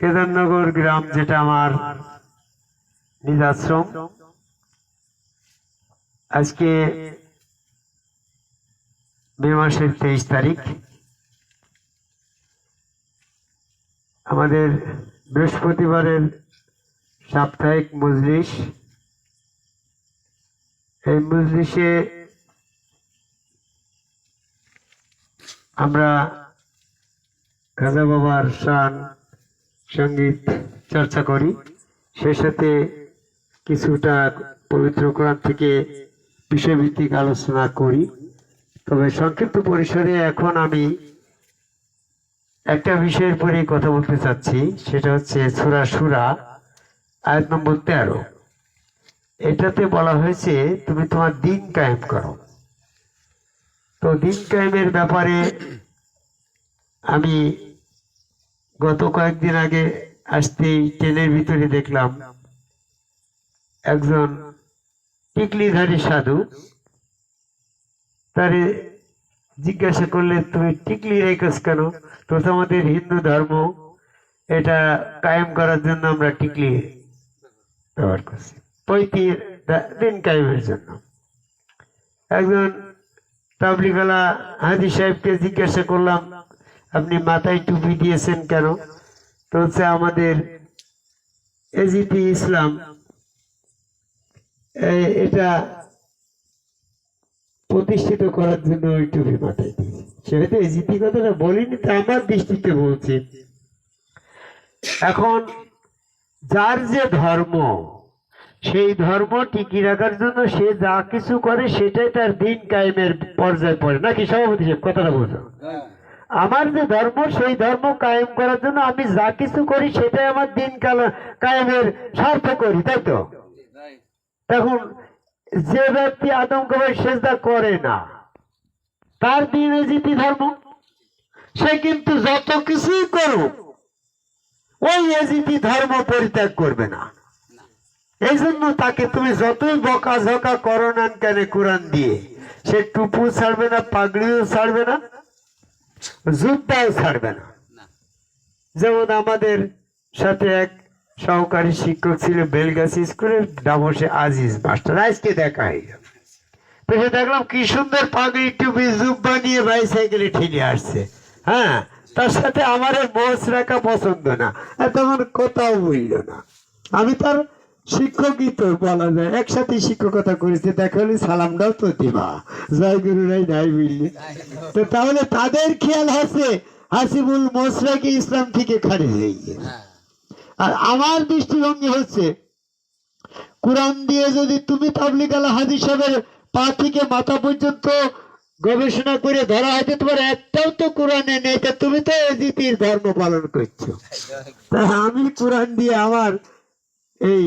কেদারনগর গ্রাম, যেটা আমার নিজ আশ্রম আজকে মে মাসের তেইশ তারিখ। আমাদের বৃহস্পতিবারের সাপ্তাহিক মজলিস। এই মজলিসে আমরা খাজা বাবার শান সংগীত চর্চা করি। সে সাথে কিছুটা পবিত্র কোরআন থেকে বিষয়ভিত্তিক আলোচনা করি। তবে সংক্ষিপ্ত পরিসরে এখন আমি একটা বিষয়ের পরে কথা বলতে চাচ্ছি। সেটা হচ্ছে সুরা সুরা, আয়াত নম্বর তেরো। এটাতে বলা হয়েছে, তুমি তোমার দিন কায়েম করো। তো দিন কায়েমের ব্যাপারে আমি গত কয়েকদিন আগে আসতেই ট্রেনের ভিতরে দেখলাম একজন টিকলিধারী সাধু। তারে জিজ্ঞাসা করলে, তুমি টিকলি রেখেছ কেন? তো আমাদের হিন্দু ধর্ম। এটা কায়েম করার জন্য আমরা টিকলি ব্যবহার করছি। পৈতি দিন কায়েমের জন্য। একজন তাবলিগালা হাজি সাহেবকে জিজ্ঞাসা করলাম আপনি মাথায় টুপি দিয়েছেন কেন? তো হচ্ছে আমাদের এজিপি ইসলাম এটা প্রতিষ্ঠিত করার জন্য ওই টুপি মাথায় দিয়েছে। সেটা তো এজিপি কথাটা বলিনি, তা আমার দৃষ্টিতে বলছি। এখন, যার যে ধর্ম, সেই ধর্ম টিকি রাখার জন্য সে যা কিছু করে, সেটাই তার দিন কায়েমের পর্যায়ে পড়ে। নাকি সভাপতি সাহেব, কথাটা বলছো? আমার যে ধর্ম, সেই ধর্ম কায়েম করার জন্য আমি যা কিছু করি সেটাই আমার দিন কায়েমের স্বার্থ করি, তাই তো? তখন যে ব্যক্তি আতঙ্কবাদ সেজদা করে না, তার দিন এজিতি ধর্ম, সে কিন্তু যত কিছুই করুক, ওই এজিতি ধর্ম পরিত্যাগ করবে না। এই জন্য তাকে তুমি যতই বকা ঝকা করো না কেন, কোরআন দিয়ে, সে টুপু ছাড়বে না, পাগড়িও ছাড়বে না জুতাও ছাড়বে না। যেমন আমাদের সাথে এক সহকারী শিক্ষক ছিল বেলগাছি স্কুলের ডামসে আজিজ মাস্টার। আজকে দেখা হয়ে গেল। তো দেখলাম কি সুন্দর পাগড়ি টুপি জুব্বা নিয়ে বাইসাইকেলে ঠেলে আসছে। হ্যাঁ তার সাথে আমার মোচ রাখা পছন্দ না। তখন কোথাও বলল না। আমি তার শিক্ষকই তো বলা যায়। একসাথে শিক্ষকতা করেছে। দেখা হলে সালামটাও তো দিবা। জয় গুরুরাই নাই বুঝলি? তো তাহলে তাদের খেয়াল আছে? হাসিবুল মোসরাকে ইসলাম থেকে খারিজ হয়ে গিয়েছে আর আমার দৃষ্টিভঙ্গি হচ্ছে কোরআন দিয়ে যদি তুমি তাবলিক আলা হাদিস সাহেবের পা থেকে মাথা পর্যন্ত গবেষণা করে ধরা হয়তো তোমার একটাও তো কোরআনে নেই। তা তুমি তো এজিতির ধর্ম পালন করছ। তা আমি কোরআন দিয়ে আমার এই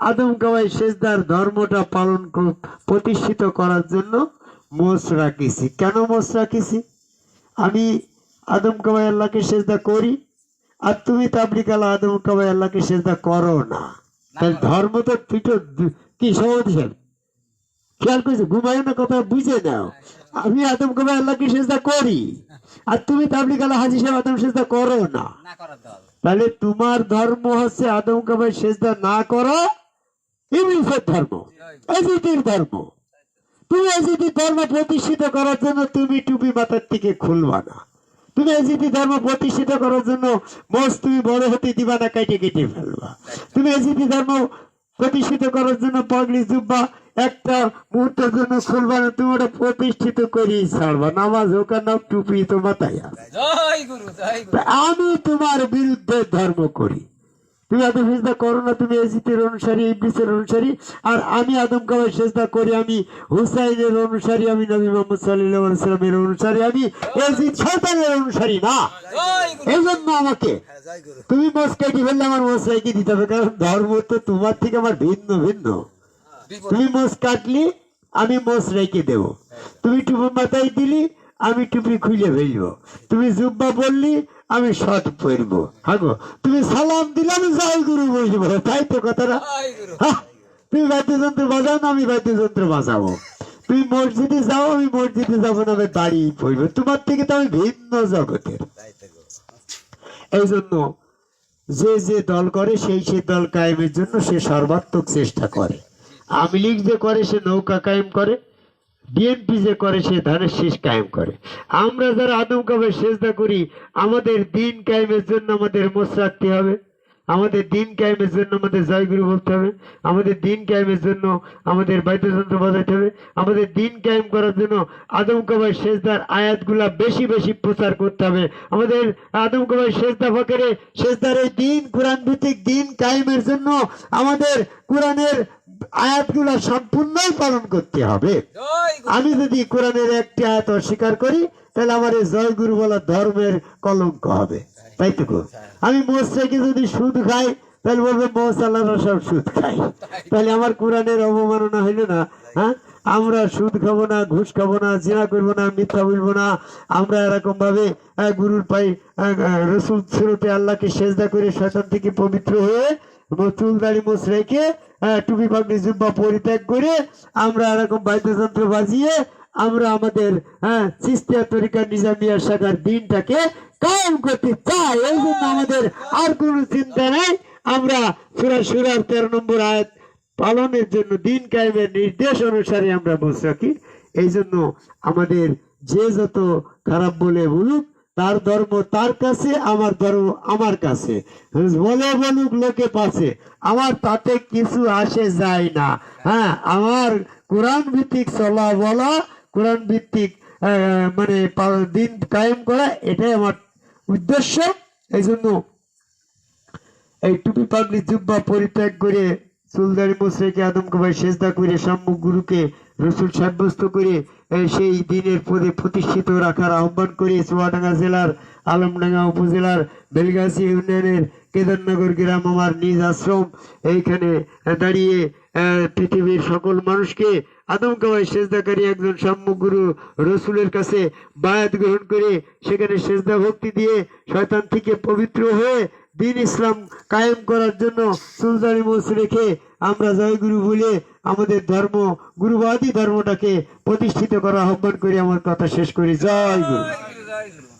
আদম কাবাই শেষদার ধর্মটা পালন প্রতিষ্ঠিত করার জন্য মোষ রাখিছি। কেন মোষ রাখিছি? আমি আদম কাবাই আল্লাহকে সেজদা করি আর তুমি তাবলিকালা আদম কাবাই আল্লাহকে সেজদা করো না। তাহলে ধর্ম তো পিঠো কি সহজ খেয়াল করেছ? ঘুমায় না কথা বুঝে নাও। আমি আদম কাবাই আল্লাহকে সেজদা করি আর তুমি তাবলিকালা হাজি সাহেব আদম সেজদা করো না। তাহলে তোমার ধর্ম হচ্ছে আদম কাবাই সেজদা না করো ধর্ম ধর্ম তুমি ধর্ম প্রতিষ্ঠিত করার জন্য তুমি টুপি মাথার থেকে খুলবা না। তুমি ধর্ম প্রতিষ্ঠিত করার জন্য মোষ তুমি বড় হতে দিবা না কেটে কেটে ফেলবা। তুমি ধর্ম প্রতিষ্ঠিত করার জন্য পাগড়ি জুব্বা একটা মুহূর্তের জন্য খুলবা না তুমি ওটা প্রতিষ্ঠিত করেই ছাড়বা। নামাজ নাও টুপি তো মাথায় আছে। জয় গুরু জয় গুরু। তা আমি তোমার বিরুদ্ধে ধর্ম করি। তুমি আদম সেজদা করো না, তুমি এজিতের অনুসারী, ইবলিসের অনুসারী, আর আমি আদম কাবাই সেজদা করি, আমি হুসাইনের অনুসারী, আমি নবী মোহাম্মদ সাল্লাহ সাল্লামের অনুসারী, আমি এজিদ শয়তানের অনুসারী না। এই জন্য আমাকে তুমি মোস কেটে ফেললে আমার মোস দিতে হবে, কারণ ধর্ম তো তোমার থেকে আমার ভিন্ন ভিন্ন। তুমি মোস কাটলি, আমি মোস রেখে দেব। তুমি টুপি মাথায় দিলি আমি টুপি খুলে ফেলব তুমি জুব্বা পড়লি আমি শর্ট পরবো। হাগো তুমি সালাম দিলে আমি জয় গুরু বলব তাই তো কথাটা। তুমি বাদ্যযন্ত্র বাজাও না আমি বাদ্যযন্ত্র বাজাবো। তুমি মসজিদে যাও আমি মসজিদে যাব না আমি বাড়ি পড়ব তোমার থেকে তো আমি ভিন্ন জগতের। এই জন্য যে যে দল করে সেই সেই দল কায়েমের জন্য সে সর্বাত্মক চেষ্টা করে। আওয়ামী লীগ যে করে সে নৌকা কায়েম করে। বিএনপি যে করে, সে ধানের শীষ কায়েম করে। আমরা যারা আদম কাবে সেজদা করি, আমাদের দিন কায়েমের জন্য আমাদের রাখতে হবে। আমাদের দিন কায়েমের জন্য আমাদের জয়গুরু বলতে হবে। আমাদের দিন কায়েমের জন্য আমাদের বাদ্যযন্ত্র বাজাইতে হবে। আমাদের দিন কায়েম করার জন্য আদম কাবাই সেজদার আয়াতগুলা বেশি বেশি প্রচার করতে হবে। আমাদের আদম কাবাই সেজদা ফকেরে সেজদার এই দিন কোরআন ভিত্তিক দিন কায়েমের জন্য আমাদের কোরআনের আয়াতগুলা সম্পূর্ণই পালন করতে হবে। আমি যদি কোরআনের একটি আয়াত অস্বীকার করি, তাহলে আমার এই জয় গুরু বলা ধর্মের কলঙ্ক হবে। তাই আমি মোষ যদি সুদ খাই, তাহলে বলবে মোষ আল্লাহরা সব সুদ খাই তাহলে আমার কোরআনের অবমাননা হইল না হ্যাঁ? আমরা সুদ খাব না, ঘুষ খাব না, জিনা করব না, মিথ্যা বলব না। আমরা এরকম ভাবে গুরুর পাই রসুল সুরতে আল্লাহকে সেজদা করে শয়তান থেকে পবিত্র হয়ে চুল দাড়ি মোছ রেখে টুপি পাগড়ি জুব্বা পরিত্যাগ করে আমরা এরকম বাদ্যযন্ত্র বাজিয়ে আমরা আমাদের হ্যাঁ চিস্তিয়া তরিকা নিজামিয়া শাখার দিনটাকে কায়েম করতে চাই। এই জন্য আমাদের আর কোনো চিন্তা নাই। আমরা সুরা সুরার তেরো নম্বর আয়াত পালনের জন্য দিন কায়েমের নির্দেশ অনুসারে আমরা বসে রাখি এই জন্য আমাদের যে যত খারাপ বলে বলুক তার ধর্ম তার কাছে, আমার ধর্ম আমার কাছে। বলে বলুক লোকে পাশে, আমার তাতে কিছু আসে যায় না। হ্যাঁ আমার কোরআন ভিত্তিক চলা বলা কোরআন ভিত্তিক মানে দিন কায়েম করা, এটাই আমার উদ্দেশ্য। এই জন্য এই টুপি পাগলি জুব্বা পরিত্যাগ করে চুলদারি মুসরেকে আদম কবাই সেজদা করে সম্মুখ গুরুকে রসুল সাব্যস্ত করে সেই দিনের পদে প্রতিষ্ঠিত রাখার আহ্বান করে চুয়াডাঙ্গা জেলার, আলমডাঙ্গা উপজেলার, বেলগাছি ইউনিয়নের কেদারনগর গ্রাম আমার নিজ আশ্রম। এইখানে দাঁড়িয়ে পৃথিবীর সকল মানুষকে আদম কাবাই সেজদাকারী একজন সম্মুখ গুরু রসুলের কাছে বায়াত গ্রহণ করে সেখানে সেজদা ভক্তি দিয়ে শয়তান থেকে পবিত্র হয়ে দিন ইসলাম কায়েম করার জন্য সুলতানি মোস রেখে আমরা জয়গুরু বলে আমাদের ধর্ম গুরুবাদী ধর্মটাকে প্রতিষ্ঠিত করা আহ্বান করে আমার কথা শেষ করি। জয় গুরু।